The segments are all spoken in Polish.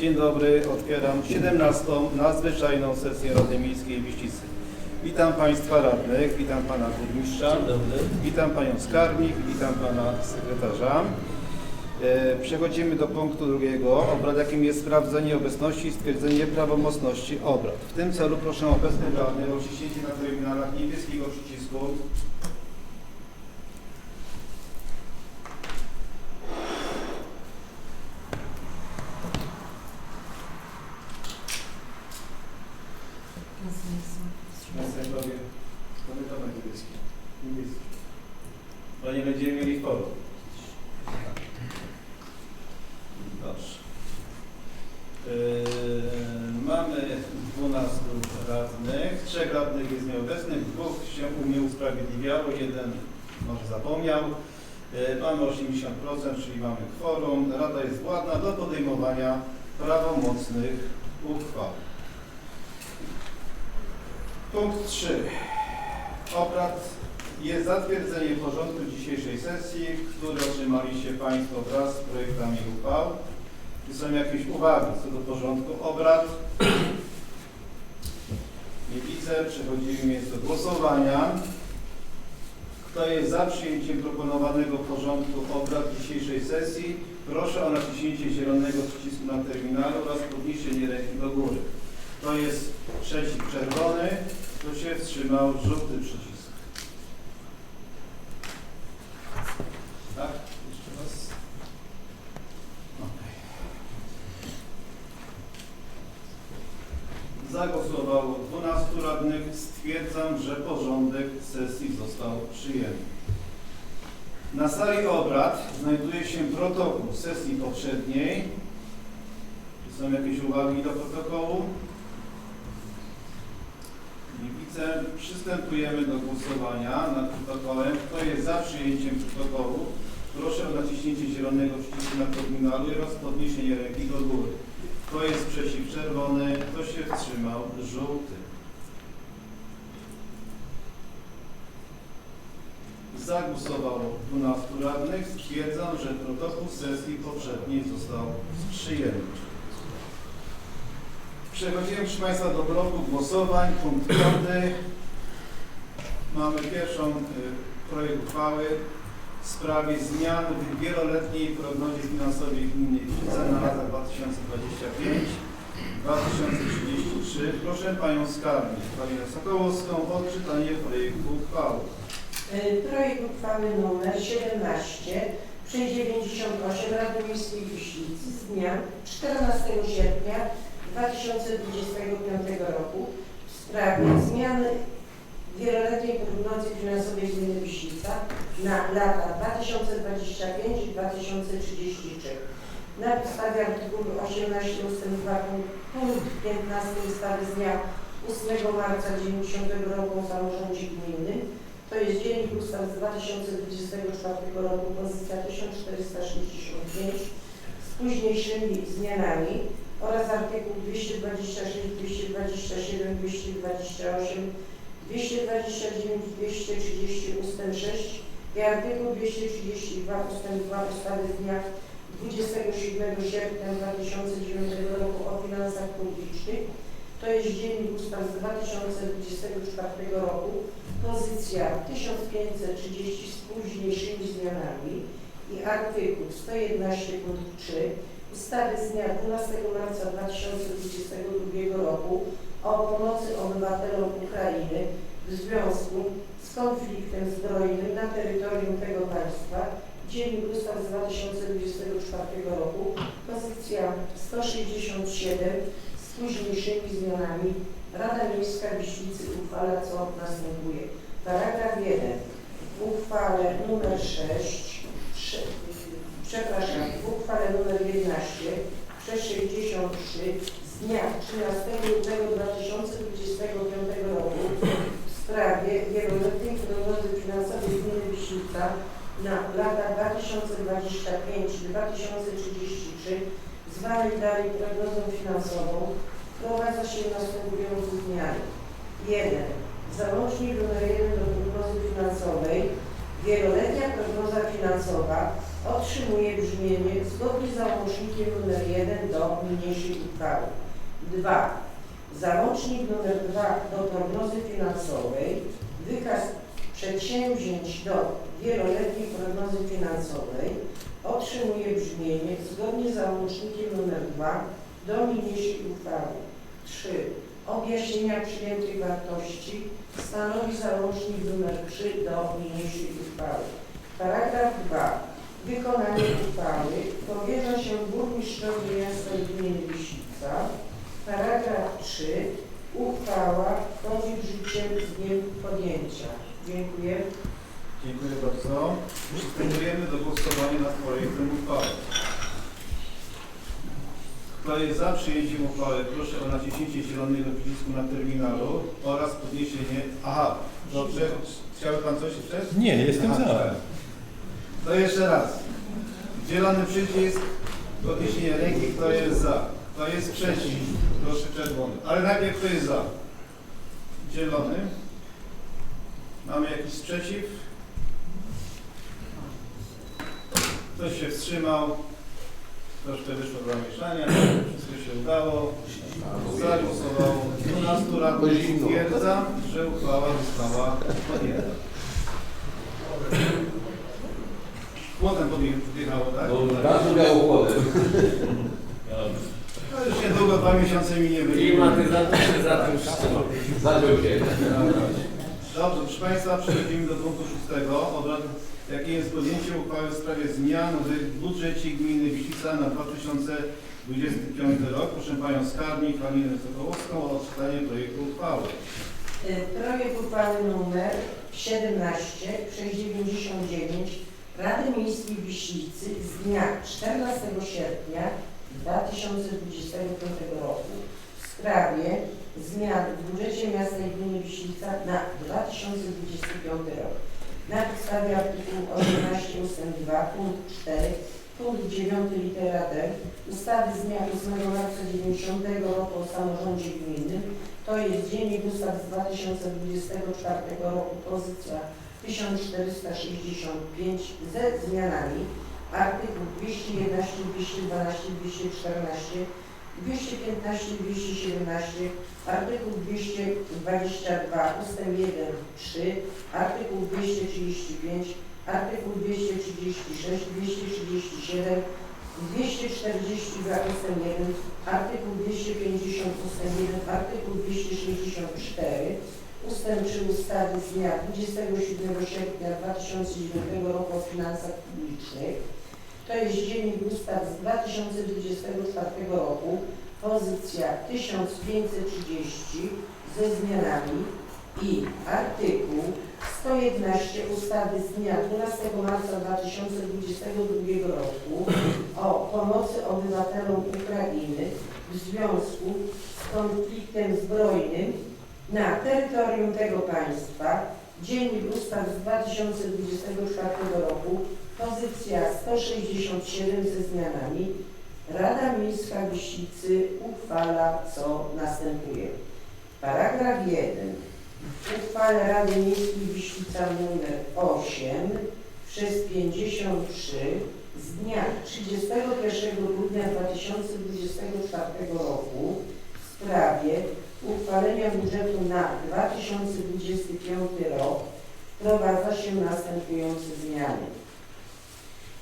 Dzień dobry, otwieram 17. nadzwyczajną sesję Rady Miejskiej Wiścicy. Witam Państwa radnych, witam Pana Burmistrza, witam Panią Skarbnik, witam Pana Sekretarza. E, Przechodzimy do punktu drugiego obrad, jakim jest sprawdzenie obecności i stwierdzenie prawomocności obrad. W tym celu proszę obecnych radnych o wciśnięcie na terminalach niebieskiego przycisku Następnie komentować niebieski. Niebieski. Bo nie będziemy mieli forum. Dobrze. Yy, mamy 12 radnych, trzech radnych jest nieobecnych, dwóch się u mnie usprawiedliwiało, jeden może zapomniał. Yy, mamy 80%, czyli mamy kworum. Rada jest władna do podejmowania prawomocnych uchwał. Punkt 3. Obrad jest zatwierdzenie porządku dzisiejszej sesji, który otrzymaliście Państwo wraz z projektami uchwał. Czy są jakieś uwagi co do porządku obrad? Nie widzę. Przechodzimy więc do głosowania. Kto jest za przyjęciem proponowanego porządku obrad dzisiejszej sesji? Proszę o naciśnięcie zielonego przycisku na terminalu oraz podniesienie ręki do góry. Kto jest przeciw czerwony? Kto się wstrzymał? Żółty przycisk. Tak? Jeszcze raz. Okej. Zagłosowało 12 radnych. Stwierdzam, że porządek sesji został przyjęty. Na sali obrad znajduje się protokół sesji poprzedniej. Czy są jakieś uwagi do protokołu? Nie widzę. Przystępujemy do głosowania nad protokołem. Kto jest za przyjęciem protokołu? Proszę o naciśnięcie zielonego przycisku na terminalu oraz podniesienie ręki do góry. Kto jest przeciw? Czerwony. Kto się wstrzymał? Żółty. Zagłosowało 12 radnych. Stwierdzam, że protokół sesji poprzedniej został przyjęty. Przechodzimy, proszę Państwa, do bloku głosowań. Punkt 5. Mamy pierwszą y, projekt uchwały w sprawie zmian w wieloletniej prognozie finansowej gminy Iwica na lata 2025-2033. Proszę Panią Skarbnik, Panią Sokołowską o odczytanie projektu uchwały. Y, Projekt uchwały nr 17 698 Rady Miejskiej Wiśnicy z dnia 14 sierpnia 2025 roku w sprawie zmiany wieloletniej prognozy finansowej gminy Wiśnica na lata 2025 i 2033. Na podstawie artykułu 18 ust. 2 punkt 15 ustawy z dnia 8 marca 90 roku o samorządzie to jest Dziennik Ustaw z 2024 roku, pozycja 1465 z późniejszymi zmianami oraz artykuł 226, 227, 228, 229, 230 ust. 6 i artykuł 232 ust. 2 ustawy z dnia 27 sierpnia 2009 roku o finansach publicznych, to jest Dziennik Ustaw z 2024 roku, pozycja 1530 z późniejszymi zmianami i artykuł 111 punkt 3 ustawy z dnia 12 marca 2022 roku o pomocy obywatelom Ukrainy w związku z konfliktem zbrojnym na terytorium tego państwa, Dziennik Ustaw z 2024 roku, pozycja 167 z późniejszymi zmianami Rada Miejska Wiśnicy uchwala co następuje. Paragraf 1. W uchwale nr 6, trze- przepraszam, w uchwale nr 11 663 z dnia 13 lutego 2025 roku w sprawie wieloletniej prognozy finansowej gminy Wiśnica na lata 2025-2033 zwanej dalej prognozą finansową wprowadza się następujące zmiany. 1. Załącznik nr 1 do prognozy finansowej. Wieloletnia prognoza finansowa otrzymuje brzmienie zgodnie z załącznikiem nr 1 do niniejszej uchwały. 2. Załącznik nr 2 do prognozy finansowej, wykaz przedsięwzięć do wieloletniej prognozy finansowej otrzymuje brzmienie zgodnie z załącznikiem nr 2 do niniejszej uchwały. 3. Objaśnienia przyjętych wartości stanowi załącznik nr 3 do niniejszej uchwały. Paragraf 2. Wykonanie uchwały powierza się burmistrzowi miasta gminy Wisica. Paragraf 3. Uchwała wchodzi w życie z dniem podjęcia. Dziękuję. Dziękuję bardzo. Przystępujemy do głosowania nad projektem uchwały. Kto jest za przyjęciem uchwały, proszę o naciśnięcie zielonego przycisku na terminalu oraz podniesienie... Aha, dobrze. Chciałby Pan coś jeszcze? Nie, jestem Aha, za. To jeszcze raz. Zielony przycisk, podniesienie ręki, kto jest za. Kto jest przeciw, proszę czerwony. Ale najpierw kto jest za. Zielony. Mamy jakiś sprzeciw? Ktoś się wstrzymał. Troszkę wyszło do zamieszania. Wszystko się udało. Zagłosowało 12 radnych. Stwierdzam, że uchwała została podjęta. Płotem podjechało, tak? Bardzo miało wodę. No już niedługo, dwa miesiące minie byli. Klimatyzator się za tym wstrzymał. Zaczął się. Dobrze, proszę Państwa, przechodzimy do punktu szóstego. Obrad, jakie jest podjęcie uchwały w sprawie zmian w budżecie gminy Wisica na 2025 rok. Proszę Panią Skarbnik, Halinę Sokołowską o odczytanie projektu uchwały. Y, Projekt uchwały numer 17 699 Rady Miejskiej w Wiślicy z dnia 14 sierpnia 2025 roku w sprawie zmian w budżecie miasta i gminy Wiślica na 2025 rok. Na podstawie artykułu 18 ust. 2 punkt 4 punkt 9 litera D ustawy z dnia 8 marca 90 roku o samorządzie gminnym to jest Dziennik Ustaw z 2024 roku, pozycja 1465 ze zmianami artykuł 211, 212, 214, 215, 217, artykuł 222 ust. 1, 3, artykuł 235, artykuł 236, 237, 242 ust. 1, artykuł 250 ust. 1, artykuł 264 ustęp 3 ustawy z dnia 27 sierpnia 2009 roku o finansach publicznych. To jest Dziennik Ustaw z 2024 roku, pozycja 1530 ze zmianami i artykuł 111 ustawy z dnia 12 marca 2022 roku o pomocy obywatelom Ukrainy w związku z konfliktem zbrojnym na terytorium tego państwa, Dziennik Ustaw z 2024 roku, pozycja 167 ze zmianami, Rada Miejska Wiślicy uchwala, co następuje. Paragraf 1. W uchwale Rady Miejskiej Wiślica nr 8 przez 53 z dnia 31 grudnia 2024 roku w sprawie uchwalenia budżetu na 2025 rok wprowadza się następujące zmiany.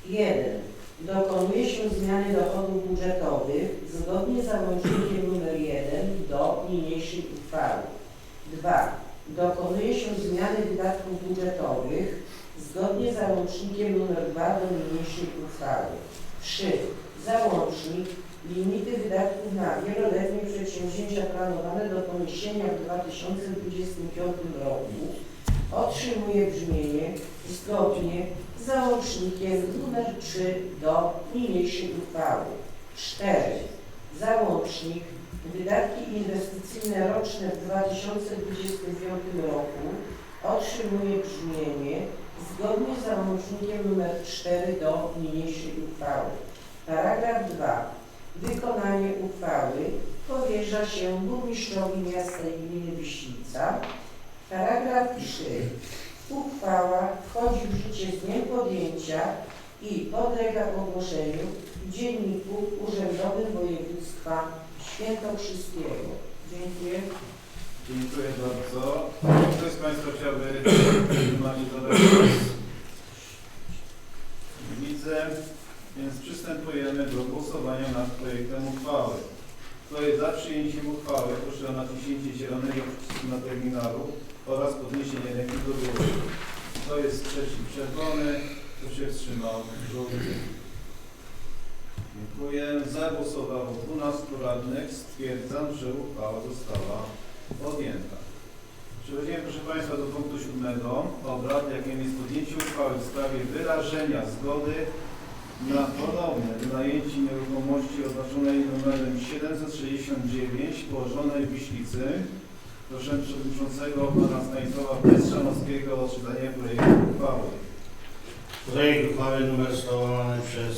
1. Dokonuje się zmiany dochodów budżetowych zgodnie z załącznikiem nr 1 do niniejszej uchwały. 2. Dokonuje się zmiany wydatków budżetowych zgodnie z załącznikiem nr 2 do niniejszej uchwały. 3. Załącznik limity wydatków na wieloletnie przedsięwzięcia planowane do poniesienia w 2025 roku otrzymuje brzmienie zgodnie z załącznikiem nr 3 do niniejszej uchwały. 4. Załącznik wydatki inwestycyjne roczne w 2025 roku otrzymuje brzmienie zgodnie z załącznikiem nr 4 do niniejszej uchwały. Paragraf 2. Wykonanie uchwały powierza się burmistrzowi miasta i gminy Wiślica. Paragraf 3. Uchwała wchodzi w życie z dniem podjęcia i podlega ogłoszeniu w Dzienniku Urzędowym Województwa Świętokrzyskiego. Dziękuję. Dziękuję bardzo. Ktoś z Państwa chciałby zadać głos? Nie Widzę, więc przystępujemy do głosowania nad projektem uchwały. Kto jest za przyjęciem uchwały, proszę o naciśnięcie zielonego przycisku na terminalu oraz podniesienie ręki do góry. Kto jest przeciw czerwony, kto się wstrzymał żółty. Dziękuję. Za głosowało 12 radnych. Stwierdzam, że uchwała została podjęta. Przechodzimy, proszę Państwa, do punktu siódmego obrad, jakim jest podjęcie uchwały w sprawie wyrażenia zgody na ponowne wynajęcie nieruchomości oznaczonej numerem 769 położonej w Wiślicy. Proszę Przewodniczącego Pana Stanisława Pestrzanowskiego o czytanie projektu uchwały. Projekt uchwały nr 100 łamane przez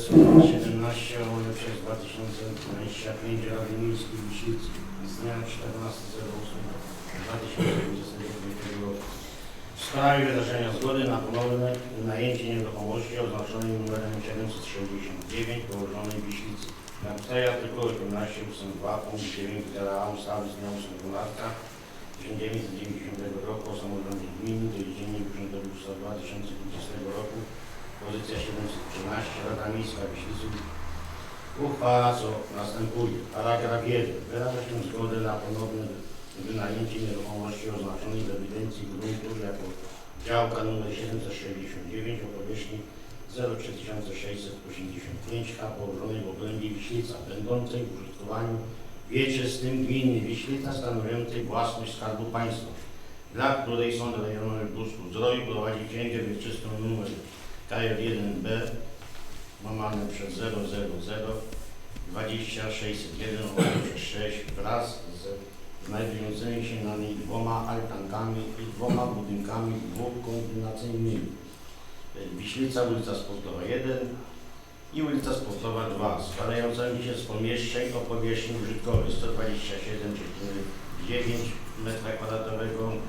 17 łamane przez 2025 Rady Miejskiej Wiślicy z dnia 14.08.2025 roku sprawie wyrażenia zgody na ponowne wynajęcie nieruchomości oznaczonej numerem 769 położonej w Wiślicy. Na podstawie artykułu 18 ust. 2 punkt 9 litera A ustawy z dnia 8 marca 1990 roku o samorządzie gminy do urzędowy ustaw 2020 roku Pozycja 713 Rada Miejska Wiślicy uchwala co następuje. Paragraf 1. Wyraża się zgodę na ponowne wynajęcie nieruchomości oznaczonej w ewidencji gruntów jako działka nr 769 o powierzchni 03685 ha położonej w obrębie Wiślica, będącej w użytkowaniu wieczystym gminy Wiślica stanowiącej własność Skarbu Państwa, dla której Sąd Rejonowy w Zdroju prowadzi księgę wieczystą nr KJ1B łamane przez 000 20601 łamane przez 6 wraz znajdującymi się na niej dwoma altankami i dwoma budynkami dwukombinacyjnymi. Wiślica, ulica Sportowa 1 i ulica Sportowa 2 składającymi się z pomieszczeń o powierzchni użytkowej 127,9 m2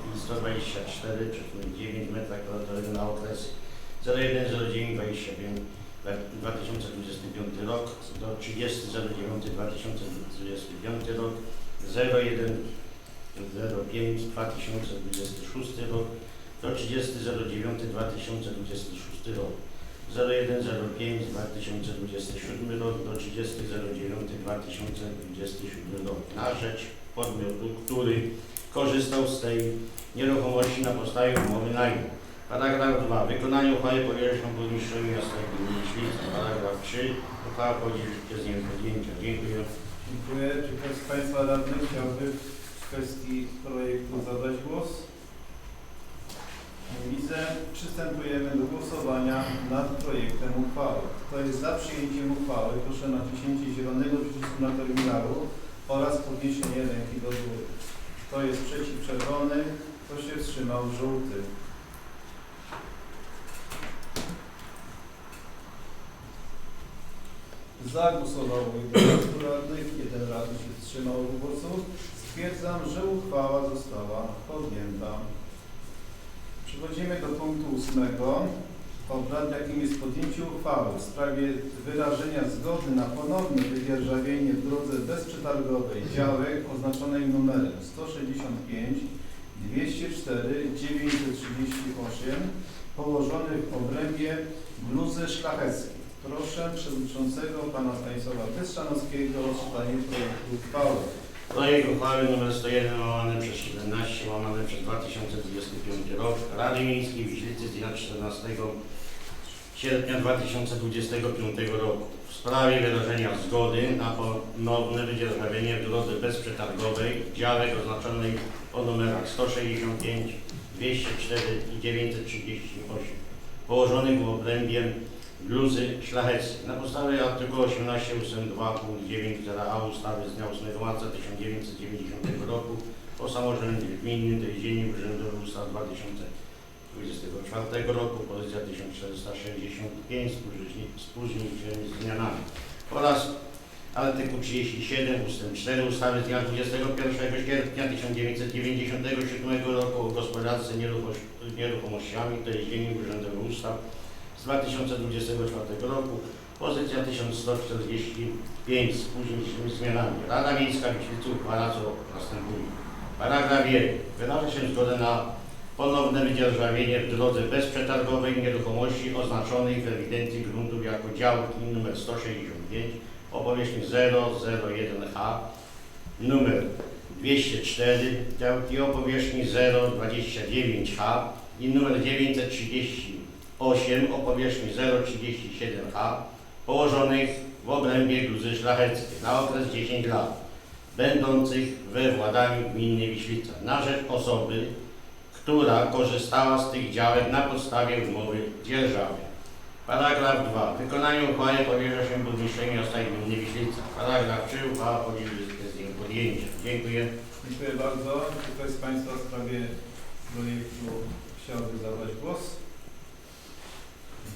i 124,9 m2 na okres 010925 2025 rok do 30.09.2025 rok 0105 2026 rok do 30.09.2026 rok 0105 2027 rok do 30.09.2027 rok na rzecz podmiotu, który korzystał z tej nieruchomości na podstawie umowy najmu. Paragraf 2. Wykonanie uchwały powierzono burmistrzowi miasta gminy. Paragraf 3. Uchwała życie z dniem podjęcia. Dziękuję. Dziękuję. Czy ktoś z Państwa radnych chciałby w kwestii projektu zabrać głos? Nie widzę. Przystępujemy do głosowania nad projektem uchwały. Kto jest za przyjęciem uchwały, proszę o naciśnięcie zielonego przycisku na terminalu oraz podniesienie ręki do góry. Kto jest przeciw czerwony, kto się wstrzymał żółty. Za głosowało 11 radnych, jeden radny się wstrzymał od głosu. Stwierdzam, że uchwała została podjęta. Przechodzimy do punktu ósmego obrad, jakim jest podjęcie uchwały w sprawie wyrażenia zgody na ponowne wydzierżawienie w drodze bezprzetargowej działek oznaczonej numerem 165 204 938 położonych w obrębie bluzy szlacheckiej. Proszę Przewodniczącego Pana Stanisława Pyszczanowskiego o czytanie projektu uchwały. Projekt uchwały nr 101 łamane przez 17 łamane przez 2025 rok Rady Miejskiej Wiślicy z dnia 14 sierpnia 2025 roku w sprawie wyrażenia zgody na ponowne wydzierżawienie w drodze bezprzetargowej działek oznaczonej o numerach 165, 204 i 938 położonych w obrębie bluzy szlacheckiej. Na podstawie artykułu 18 ust. 2 punkt 9 litera A ustawy z dnia 8 marca 1990 roku o samorządzie gminnym do dziennik urzędowy ustaw 2024 roku pozycja 1465 z później- z późniejszymi zmianami oraz artykuł 37 ust. 4 ustawy z dnia 21 sierpnia 1997 roku o gospodarce nieruchomości- nieruchomościami jest dziennik urzędowy ustaw z 2024 roku, pozycja 1145 z późniejszymi zmianami. Rada Miejska Wiślicy uchwala co następuje. Paragraf 1. Wyraża się zgodę na ponowne wydzierżawienie w drodze bezprzetargowej nieruchomości oznaczonej w ewidencji gruntów jako działki nr 165 o powierzchni 001H, numer 204, działki o powierzchni 029H i numer 938 o powierzchni 037H położonych w obrębie Gruzy Szlacheckiej na okres 10 lat, będących we władaniu gminy Wiślica na rzecz osoby, która korzystała z tych działek na podstawie umowy dzierżawy. Paragraf 2. Wykonanie uchwały powierza się burmistrzowi miasta gminy Wiślica. Paragraf 3. Uchwała życie z dniem podjęcia. Dziękuję. Dziękuję bardzo. Czy ktoś z Państwa w sprawie projektu chciałby zabrać głos?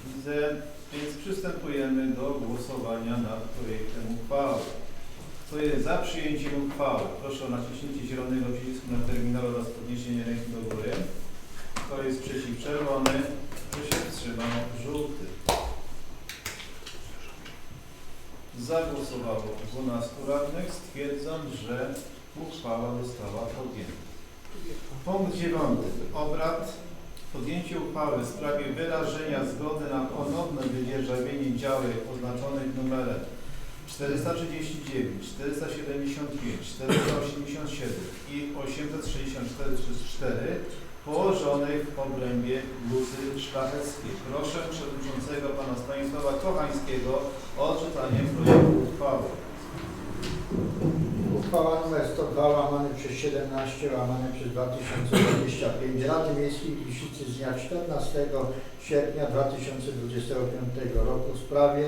Widzę, więc przystępujemy do głosowania nad projektem uchwały. Kto jest za przyjęciem uchwały? Proszę o naciśnięcie zielonego przycisku na terminalu oraz podniesienie ręki do góry. Kto jest przeciw? Czerwony. Kto się wstrzymał? Żółty. Zagłosowało 12 radnych. Stwierdzam, że uchwała została podjęta. Punkt 9 obrad. Podjęcie uchwały w sprawie wyrażenia zgody na ponowne wydzierżawienie działek oznaczonych numerem 439, 475, 487 i 864 przez 4 położonych w obrębie Luzy Szlacheckiej. Proszę przewodniczącego pana Stanisława Kochańskiego o odczytanie projektu uchwały. Uchwała nr 102 łamane przez 17 łamane przez 2025 Rady Miejskiej Gliwicy z dnia 14 sierpnia 2025 roku w sprawie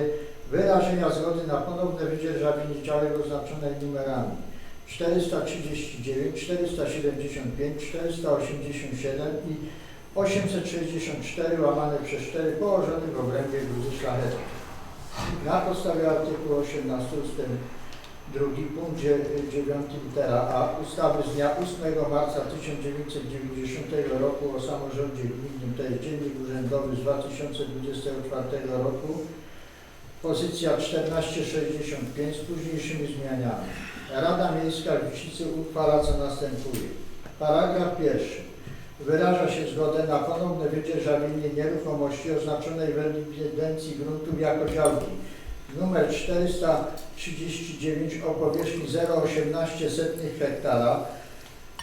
wyrażenia zgody na ponowne wydzierżawienie działek oznaczonej numerami 439, 475, 487 i 864 łamane przez 4 położonych w obrębie Gruzy Szlachetnej. Na podstawie artykułu 18 ust. Drugi punkt 9 litera A ustawy z dnia 8 marca 1990 roku o samorządzie gminnym, to jest Dziennik Urzędowy z 2024 roku, pozycja 1465 z późniejszymi zmianami. Rada Miejska w Wiślicy uchwala co następuje. Paragraf pierwszy. Wyraża się zgodę na ponowne wydzierżawienie nieruchomości oznaczonej w ewidencji gruntów jako działki numer 439 o powierzchni 0,18 hektara,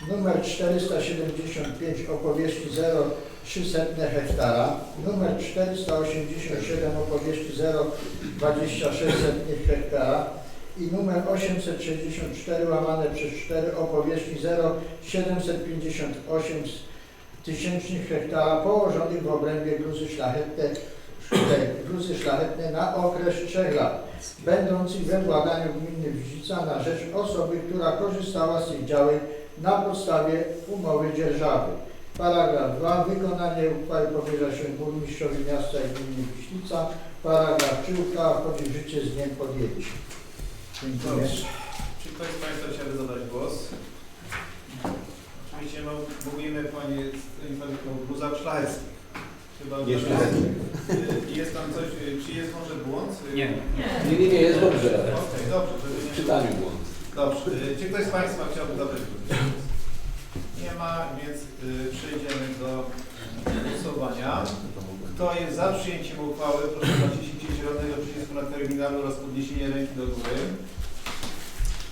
numer 475 o powierzchni 0,03 hektara, numer 487 o powierzchni 0,26 hektara. I numer 864 łamane przez 4 o powierzchni 0,758 tysięcznych hektara położonych w obrębie gruzy szlachetnej gruzy szlachetne na okres 3 lat, będących we władaniu gminy Wzica na rzecz osoby, która korzystała z tych działek na podstawie umowy dzierżawy. Paragraf 2. Wykonanie uchwały powierza się burmistrzowi miasta i gminy Wiślica. Paragraf 3. Uchwała wchodzi w życie z dniem podjęcia. Dziękuję. Dobrze. Czy ktoś z Państwa chciałby zadać głos? Oczywiście no, mówimy Panie Stanisławie o gruzach szlacheckich. Chyba, Nie. Y, Jest tam coś, y, czy jest może błąd? Y, Nie. Nie, nie, nie, jest dobrze. Okej, dobrze, żeby W nie czytaniu błąd. Dobrze. Y, Czy ktoś z Państwa chciałby zabrać głos? Nie ma, więc y, przejdziemy do głosowania. Kto jest za przyjęciem uchwały, proszę o naciśnięcie zielonego przycisku na terminalu oraz podniesienie ręki do góry.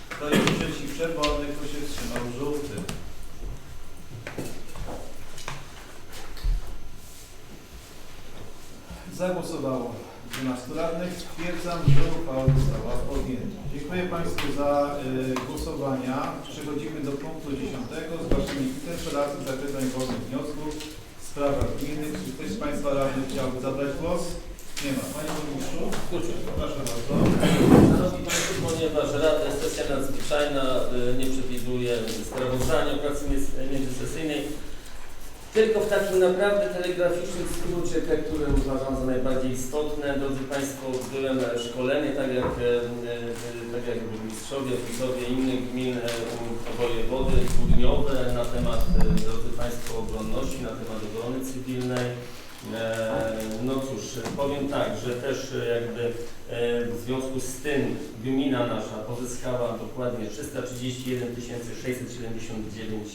Kto jest przeciw, czerwony, kto się wstrzymał, żółty. Zagłosowało 12 radnych. Stwierdzam, że uchwała została podjęta. Dziękuję Państwu za y, głosowania. Przechodzimy do punktu 10. Zgłaszanie interpelacji zakresie wolnych wniosków w sprawach gminnych. Czy ktoś z Państwa radnych chciałby zabrać głos? Nie ma. Panie Burmistrzu? Proszę bardzo. Szanowni Państwo, ponieważ Rada Sesja Nadzwyczajna y, nie przewiduje sprawozdania o pracy między- międzysesyjnej, tylko w takim naprawdę telegraficznym skrócie, te, które uważam za najbardziej istotne. Drodzy Państwo, byłem na szkolenie, tak jak, e, e, tak jak burmistrzowie, oficerowie innych gmin, e, wojewody, południowe na temat, e, drodzy Państwo, obronności, na temat obrony cywilnej. E, No cóż, powiem tak, że też e, jakby e, w związku z tym gmina nasza pozyskała dokładnie 331 679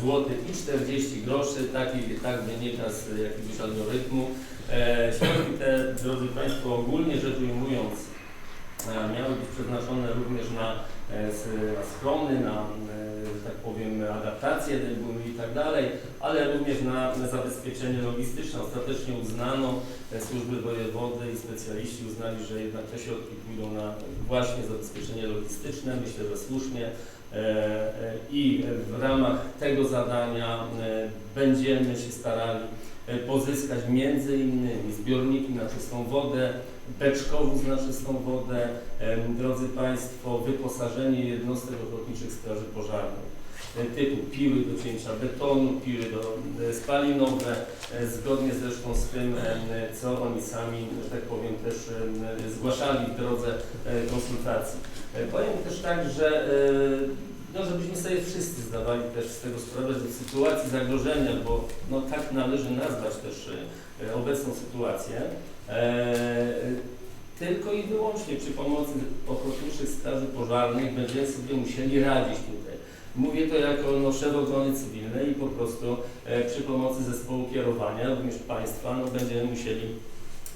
zł i 40 groszy, taki, tak wynika z jakiegoś algorytmu. E, Środki te, drodzy Państwo, ogólnie rzecz ujmując, e, miały być przeznaczone również na, e, schrony, na, e, że tak powiem, adaptację dymu i tak dalej, ale również na, zabezpieczenie logistyczne. Ostatecznie uznano, e, służby wojewody i specjaliści uznali, że jednak te środki pójdą na właśnie zabezpieczenie logistyczne, myślę, że słusznie. E, e, I w ramach tego zadania e, będziemy się starali pozyskać między innymi zbiorniki na czystą wodę, beczkowóz na czystą wodę, drodzy Państwo, wyposażenie jednostek ochotniczych straży pożarnych typu piły do cięcia betonu, piły do, e, spalinowe, e, zgodnie zresztą z tym, co oni sami, że tak powiem, też zgłaszali w drodze e, konsultacji. E, Powiem też tak, że e, no, żebyśmy sobie wszyscy zdawali też z tego sprawę, że w sytuacji zagrożenia, bo no, tak należy nazwać też e, obecną sytuację, e, tylko i wyłącznie przy pomocy ochotniczych straży pożarnych będziemy sobie musieli radzić tutaj. Mówię to jako no, szef ochrony cywilnej i po prostu e, przy pomocy zespołu kierowania, również państwa, no, będziemy musieli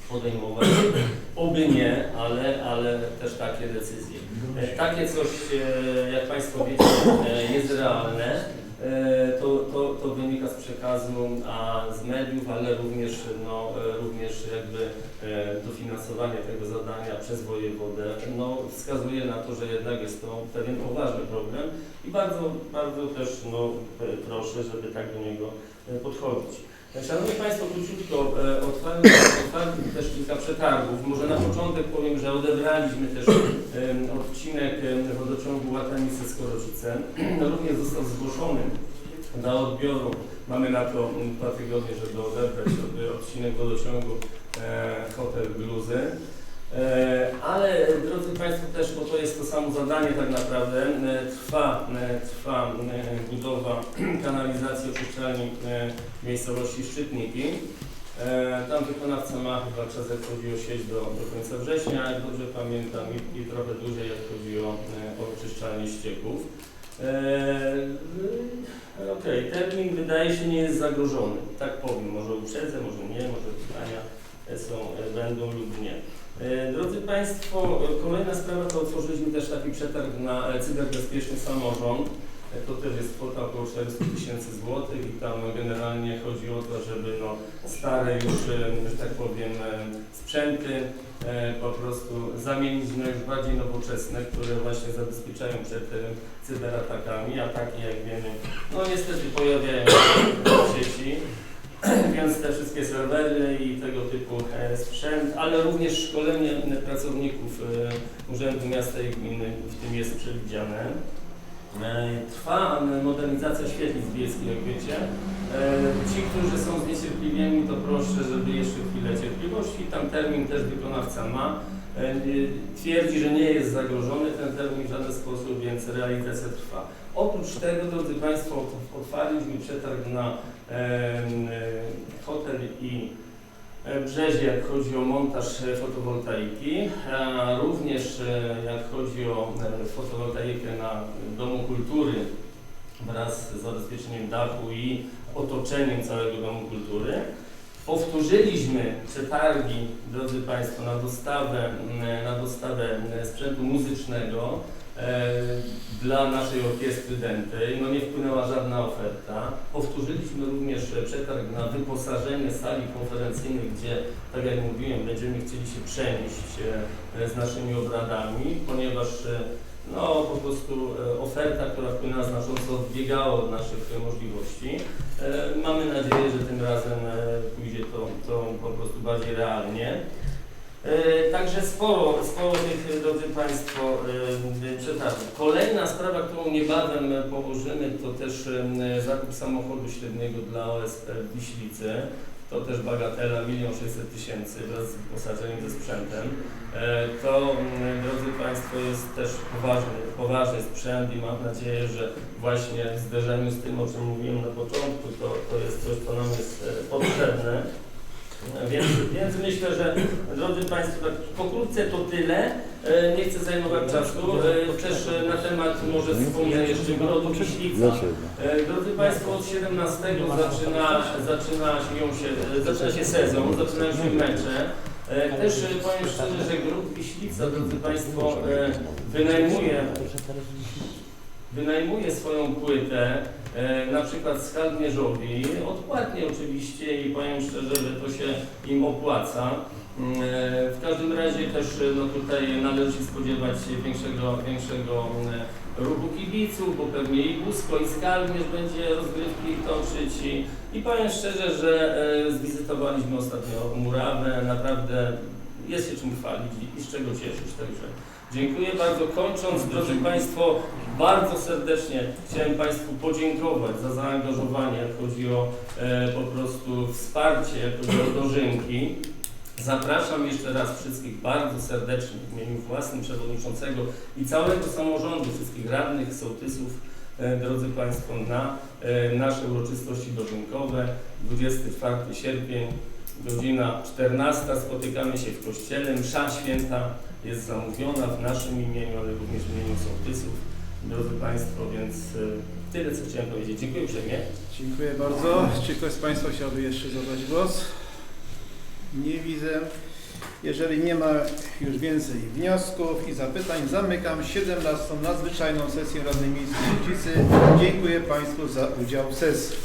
podejmować, oby nie, ale, ale też takie decyzje. E, Takie coś, e, jak Państwo wiecie, e, jest realne. E, To, to, to wynika z przekazu, a z mediów, ale również, no, e, również jakby e, dofinansowanie tego zadania przez wojewodę no, wskazuje na to, że jednak jest to pewien poważny problem i bardzo, bardzo też no, proszę, żeby tak do niego podchodzić. E, Szanowni Państwo, króciutko, e, otwarłem, otwarłem też kilka przetargów. Może na początek powiem, że odebraliśmy też odcinek wodociągu Łatanice-Skorodzice. Również został zgłoszony do odbioru. Mamy na to mm, dwa tygodnie, żeby odebrać od- odcinek wodociągu e, Hotel Bluzy. E, Ale drodzy Państwo też, bo to jest to samo zadanie tak naprawdę, e, trwa, e, trwa budowa kanalizacji oczyszczalni miejscowości Szczytniki. Tam wykonawca ma chyba czas, jak chodzi o sieć do, do końca września, jak dobrze pamiętam, i, i trochę dłużej, jak chodzi o, o oczyszczalnię ścieków. E, Okej, termin wydaje się nie jest zagrożony, tak powiem, może uprzedzę, może nie, może pytania są, będą lub nie. E, Drodzy Państwo, kolejna sprawa to otworzyliśmy też taki przetarg na cyberbezpieczny samorząd. E, To też jest kwota około 400 tysięcy złotych i tam generalnie chodzi o to, żeby no, stare już, e, że tak powiem, sprzęty po prostu zamienić na już bardziej nowoczesne, które właśnie zabezpieczają przed cyberatakami. Ataki, jak wiemy, no niestety pojawiają się w sieci. Więc te wszystkie serwery i tego typu e, sprzęt, ale również szkolenie pracowników e, Urzędu Miasta i Gminy w tym jest przewidziane. E, Trwa modernizacja świetlic wiejskich, jak wiecie. Ci, którzy są zniecierpliwieni, to proszę, żeby jeszcze chwilę cierpliwości. Tam termin też wykonawca ma. Twierdzi, że nie jest zagrożony ten termin w żaden sposób, więc realizacja trwa. Oprócz tego, drodzy Państwo, ot- otwarliśmy przetarg na hotel i Brzezie, jak chodzi o montaż fotowoltaiki, a również e, jak chodzi o e, fotowoltaikę na Domu Kultury wraz z zabezpieczeniem dachu i otoczeniem całego Domu Kultury. Powtórzyliśmy przetargi, drodzy Państwo, na dostawę, na dostawę sprzętu muzycznego dla naszej orkiestry dętej. No nie wpłynęła żadna oferta. Powtórzyliśmy również e, przetarg na wyposażenie sali konferencyjnej, gdzie, tak jak mówiłem, będziemy chcieli się przenieść e, z naszymi obradami, ponieważ e, no po prostu e, oferta, która wpłynęła znacząco odbiegała od naszych e, możliwości. E, Mamy nadzieję, że tym razem e, pójdzie to, to po prostu bardziej realnie. E, Także sporo, sporo tych, e, drodzy Państwo, e, przetargów. Kolejna sprawa, którą niebawem położymy, to też zakup samochodu średniego dla OSP w Wiślicy. To też bagatela 1 600 tysięcy wraz z wyposażeniem ze sprzętem. To, mm, drodzy Państwo, jest też poważny, poważny sprzęt i mam nadzieję, że właśnie w zderzeniu z tym, o czym mówiłem na początku, to, to jest coś, co nam jest potrzebne. Więc, więc myślę, że drodzy Państwo, tak pokrótce to tyle. E, Nie chcę zajmować czasu. E, Też na temat może wspomnę jeszcze Grodu Wiślica. E, Drodzy Państwo, od 17 zaczyna, zaczyna, się, zaczyna się sezon, zaczynają się mecze. Też powiem szczerze, że Gród Wiślica, drodzy Państwo, wynajmuje, wynajmuje swoją płytę, na przykład z Mierzowi, odpłatnie oczywiście i powiem szczerze, że to się im opłaca. Mm, e, W każdym razie też e, no tutaj należy spodziewać się większego, większego mm, ruchu kibiców, bo pewnie i Busko i Skalmierz będzie rozgrywki toczyć i, i powiem szczerze, że e, zwizytowaliśmy ostatnio Murawę, naprawdę jest się czym chwalić i, i z czego cieszyć, także dziękuję bardzo. Kończąc, drodzy Państwo, bardzo serdecznie chciałem Państwu podziękować za zaangażowanie, jak chodzi o e, po prostu wsparcie, jak dożynki. Zapraszam jeszcze raz wszystkich bardzo serdecznie w imieniu własnym przewodniczącego i całego samorządu, wszystkich radnych, sołtysów, e, drodzy Państwo, na e, nasze uroczystości dożynkowe. 24 sierpień, godzina 14. Spotykamy się w kościele. Msza święta jest zamówiona w naszym imieniu, ale również w imieniu sołtysów. Drodzy Państwo, więc e, tyle, co chciałem powiedzieć. Dziękuję uprzejmie. Dziękuję bardzo. Czy ktoś z Państwa chciałby jeszcze zabrać głos? Nie widzę. Jeżeli nie ma już więcej wniosków i zapytań, zamykam 17. nadzwyczajną sesję Rady Miejskiej Gliwicy. Dziękuję Państwu za udział w sesji.